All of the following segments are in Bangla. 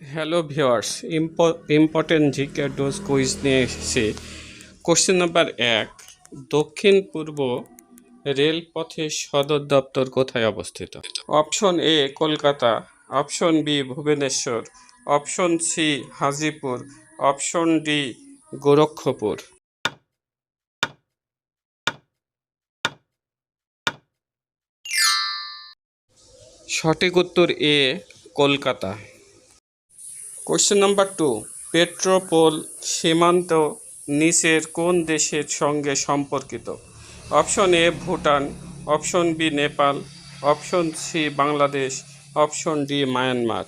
Hello viewers important GK dose quiz নিয়ে এসেছি। কোশ্চেন নাম্বার এক, দক্ষিণ পূর্ব রেলপথের সদর দপ্তর কোথায় অবস্থিত? Option A Kolkata. Option B Bhubaneswar. Option C Hajipur. Option D Gorakhpur. সঠিক উত্তর A Kolkata. Question number two Petrapole সীমান্ত নিচের কোন দেশের সঙ্গে সম্পর্কিত? Option A Bhutan. Option B Nepal. Option C Bangladesh. Option D Myanmar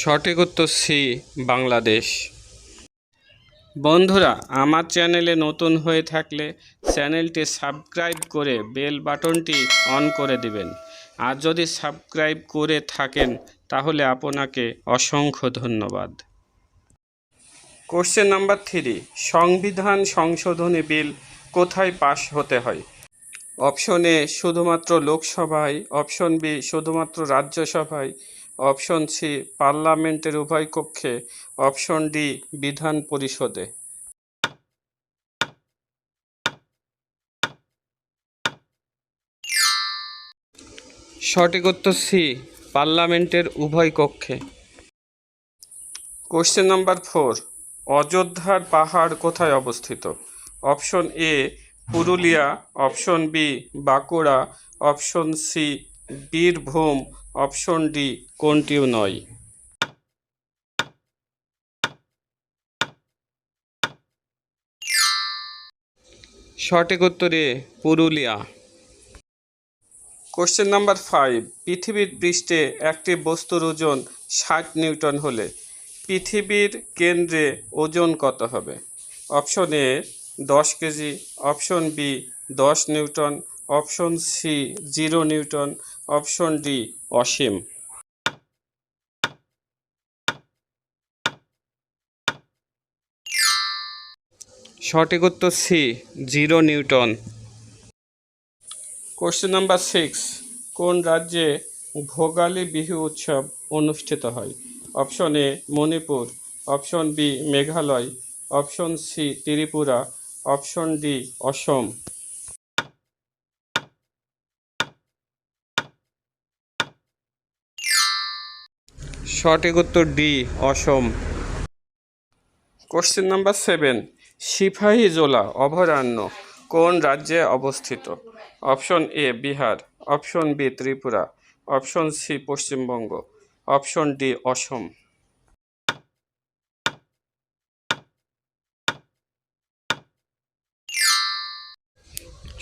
সঠিক উত্তর সি বাংলাদেশ। বন্ধুরা, আমার চ্যানেলে নতুন হয়ে থাকলে চ্যানেলটি সাবস্ক্রাইব করে বেল বাটনটি অন করে দিবেন। আর যদি সাবস্ক্রাইব করে থাকেন, তাহলে আপনাকে অসংখ্য ধন্যবাদ। কোশ্চেন নাম্বার থ্রি, সংবিধান সংশোধনী বিল কোথায় পাশ হতে হয়? অপশন এ, শুধুমাত্র লোকসভায়। অপশন বি, শুধুমাত্র রাজ্যসভায়। অপশন সি, পার্লামেন্টের উভয় কক্ষে। অপশন ডি, বিধান পরিষদে। সঠিক উত্তর সি, পার্লামেন্টের উভয় কক্ষে। কোশ্চেন নাম্বার ফোর, অযোধ্যার পাহাড় কোথায় অবস্থিত? Option A, Purulia. Option B, Bankura. Option C, Birbhum. Option D, কোনটিও নয়। সঠিক উত্তরে পুরুলিয়া। কোশ্চেন নাম্বার ফাইভ পৃথিবীর পৃষ্ঠে একটি বস্তুর ওজন ষাট নিউটন হলে পৃথিবীর কেন্দ্রে ওজন কত হবে? অপশন এ দশ কেজি। অপশন বি দশ newton. Option C zero newton. Option D অসীম। সঠিক উত্তর C zero newton. Question number six কোন রাজ্যে ভোগালী বিহু উৎসব অনুষ্ঠিত হয়? Option A Manipur. Option B Meghalaya. Option C Tripura. Option D Assam. সঠিক উত্তর D Assam. Question number seven Sepahijala অভয়ারণ্য, কোন রাজ্যে অবস্থিত? Option A, Bihar, option B, Tripura, option C, Paschimbanga, option D, Assam.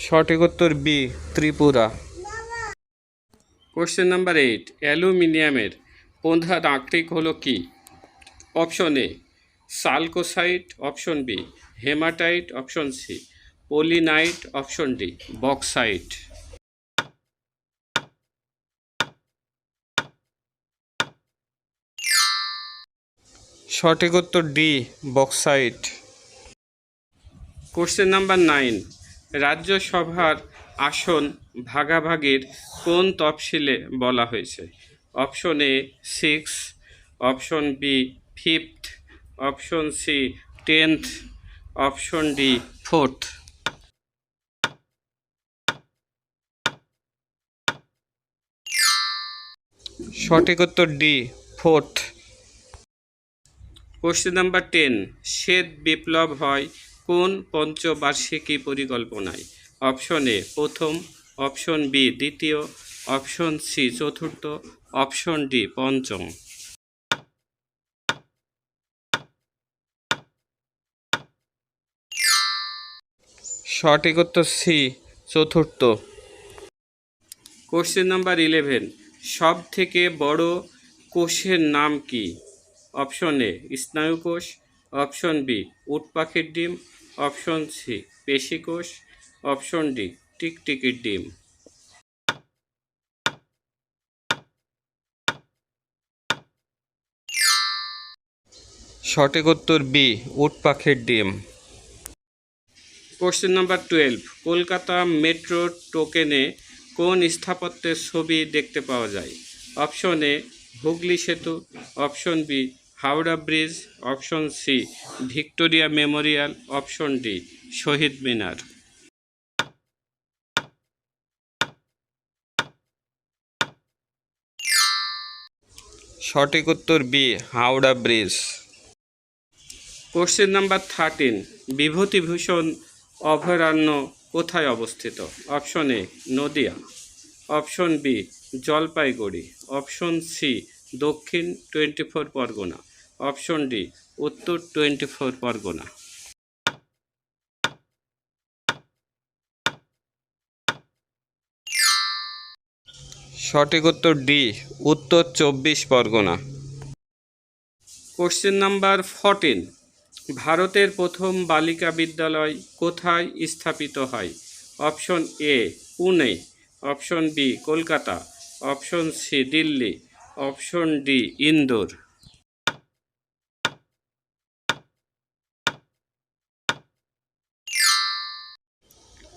সঠিক উত্তর B, Tripura. Question number eight, অ্যালুমিনিয়ামের প্রধান আকরিক হলো কি? Option A chalcocite option B, hematite option C, পলিনাইট option D, bauxite. সঠিক উত্তর D, bauxite. Question number nine, রাজ্যসভার আসন ভাগাভাগির কোন তফসিলে বলা হয়েছে? Option A, six, option B, fifth option C, tenth, option D, fourth. সঠিক উত্তর D, fourth. Question number ten, শ্বেত বিপ্লব হয় কোন পঞ্চবার্ষিকী পরিকল্পনায়? অপশন এ, প্রথম, অপশন বি, দ্বিতীয়, অপশন সি, চতুর্থ, অপশন ডি, পঞ্চম। সঠিক উত্তর সি, চতুর্থ। কোশ্চেন নাম্বার ইলেভেন সব থেকে বড় কোষের নাম কি? অপশন এ স্নায়ুকোষ। অপশন বি উট পাখির ডিম। অপশন সি পেশিকোষ। অপশন ডি টিকটিকির ডিম। সঠিক উত্তর বি উট পাখির ডিম। Question number twelve Kolkata metro টোকেনে কোন স্থাপত্যের ছবি দেখতে পাওয়া যায়? অপশন এ হুগলি সেতু। Option B Howrah bridge. Option C Victoria Memorial. Option D Shahid Minar. সঠিক উত্তর B Howrah bridge. Question number thirteen Bibhutibhushan অভয়ারণ্য কোথায় অবস্থিত? Option A Nadia. Option B Jalpaiguri. Option C দক্ষিণ twenty four Pargana. Option D উত্তর টোয়েন্টি ফোর পরগনা। সঠিক উত্তর ডি উত্তর চব্বিশ পরগনা। কোশ্চেন নাম্বার ফোরটিন ভারতের প্রথম বালিকা বিদ্যালয় কোথায় স্থাপিত হয়? Option A, Pune. Option B, Kolkata. Option C, Delhi. Option D, Indore.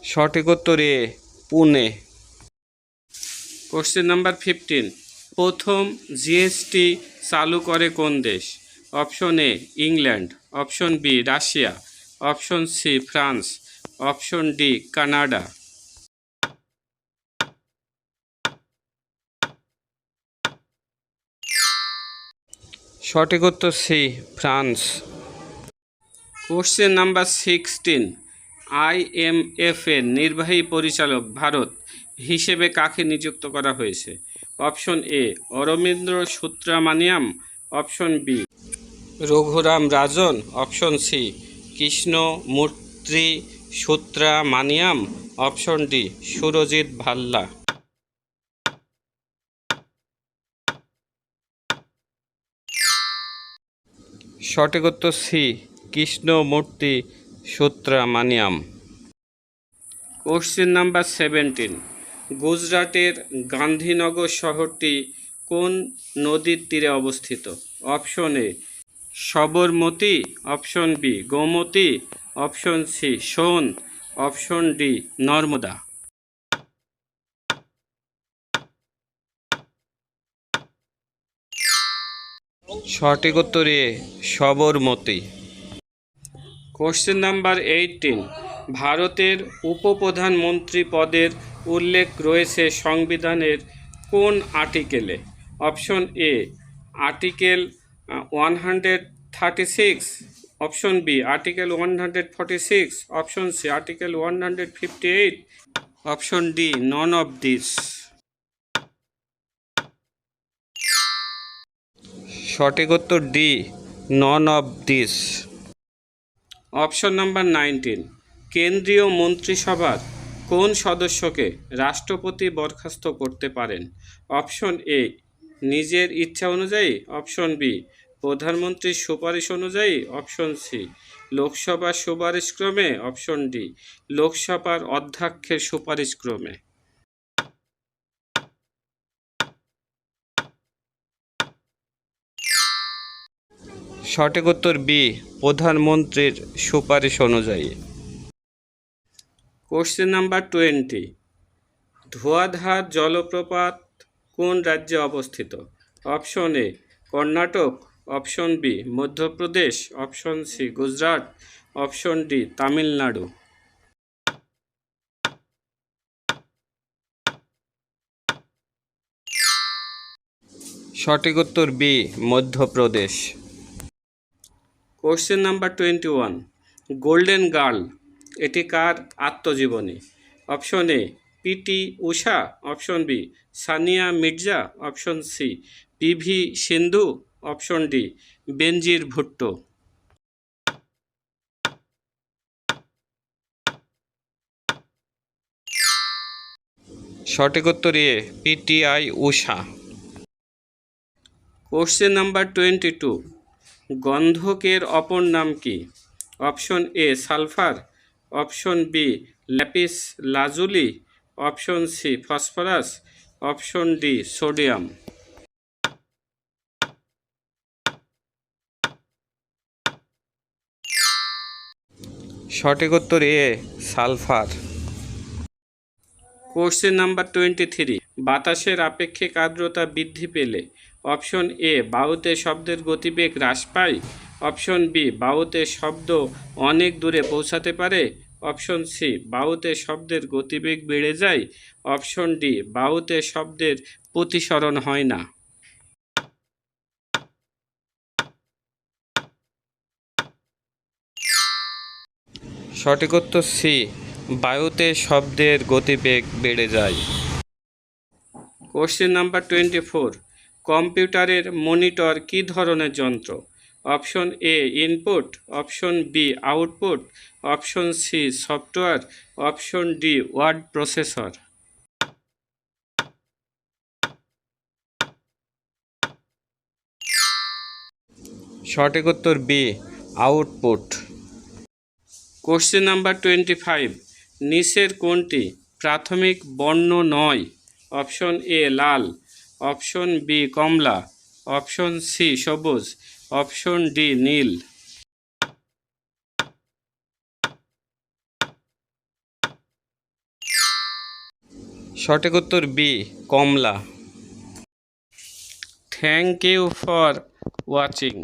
সঠিক উত্তর A, Pune. Question number fifteen. প্রথম জিএসটি চালু করে কোন দেশ? Option A, England. Option B, Russia. Option C, France. Option D, Canada. সঠিক উত্তর C, France. Question number sixteen IMF এর নির্বাহী পরিচালক ভারত হিসেবে কাকে নিযুক্ত করা হয়েছে? Option A, Arvind Subramanian. Option B Raghuram Rajan option C Krishnamurthy Subramanian option D Surjit Bhalla. সঠিক উত্তর C Krishnamurthy Subramanian question number seventeen গুজরাটের গান্ধীনগর শহরটি কোন নদীর তীরে অবস্থিত? Option A Sabarmati option B, Gomti, option C Son option D, Narmada. সঠিক উত্তর A Sabarmati question number eighteen, ভারতের উপপ্রধানমন্ত্রী পদের উল্লেখ রয়েছে সংবিধানের কোন আর্টিকেলে? Option A, article one hundred thirty six option B article one hundred forty six option C article one hundred fifty eight option D none of this সঠিক উত্তর D none of this option number nineteen কেন্দ্রীয় মন্ত্রিসভার কোন সদস্যকে রাষ্ট্রপতি বরখাস্ত করতে পারেন? অপশন এ নিজের ইচ্ছা অনুযায়ী। অপশন বি প্রধানমন্ত্রীর সুপারিশ অনুযায়ী অপশন সি, লোকসভার সুপারিশ ক্রমে অপশন ডি, লোকসভার অধ্যক্ষের সুপারিশ ক্রমে সঠিক উত্তর বি, প্রধানমন্ত্রীর সুপারিশ অনুযায়ী। কোশ্চেন নাম্বার টোয়েন্টি, ধোয়াধার জলপ্রপাত কোন রাজ্যে অবস্থিত? Option A, Karnataka option B, Madhya Pradesh. Option C, Gujarat. Option D, Tamil Nadu. সঠিক উত্তর B, Madhya Pradesh. Question number twenty one, golden girl, এটি কার আত্মজীবনী? Option A, PT Usha option B, Sania Mirza. Option C PV Sindhu. Option D, Benazir Bhutto. সঠিক উত্তর A, PTI Usha. Question number twenty two, গন্ধকের অপর নাম কি? Option A, sulphur. Option B, lapis lazuli. Option C, phosphorus. Option D, sodium. সঠিক উত্তর A, sulphur. Question number twenty three, বাতাসের আপেক্ষিক আর্দ্রতা বৃদ্ধি পেলে অপশন এ বায়ুতে শব্দের গতিবেগ হ্রাস পায়। অপশন বি বায়ুতে শব্দ অনেক দূরে পৌঁছাতে পারে। অপশন সি বায়ুতে শব্দের গতিবেগ বেড়ে যায়। অপশন ডি বায়ুতে শব্দের প্রতিসরণ হয় না। সঠিক সি বায়ুতে শব্দের গতিবেগ বেড়ে যায়। কোশ্চেন নাম্বার টোয়েন্টি ফোর কম্পিউটারের মনিটর কী ধরনের যন্ত্র? Option A input option B output option C software option D word processor সঠিক উত্তর B output question number twenty five নিচের কোনটি? প্রাথমিক, বর্ণ নয়। অপশন এ লাল। অপশন বি কমলা। অপশন সি সবুজ। অপশন ডি নীল। সঠিক উত্তর B Kamala. Thank you for watching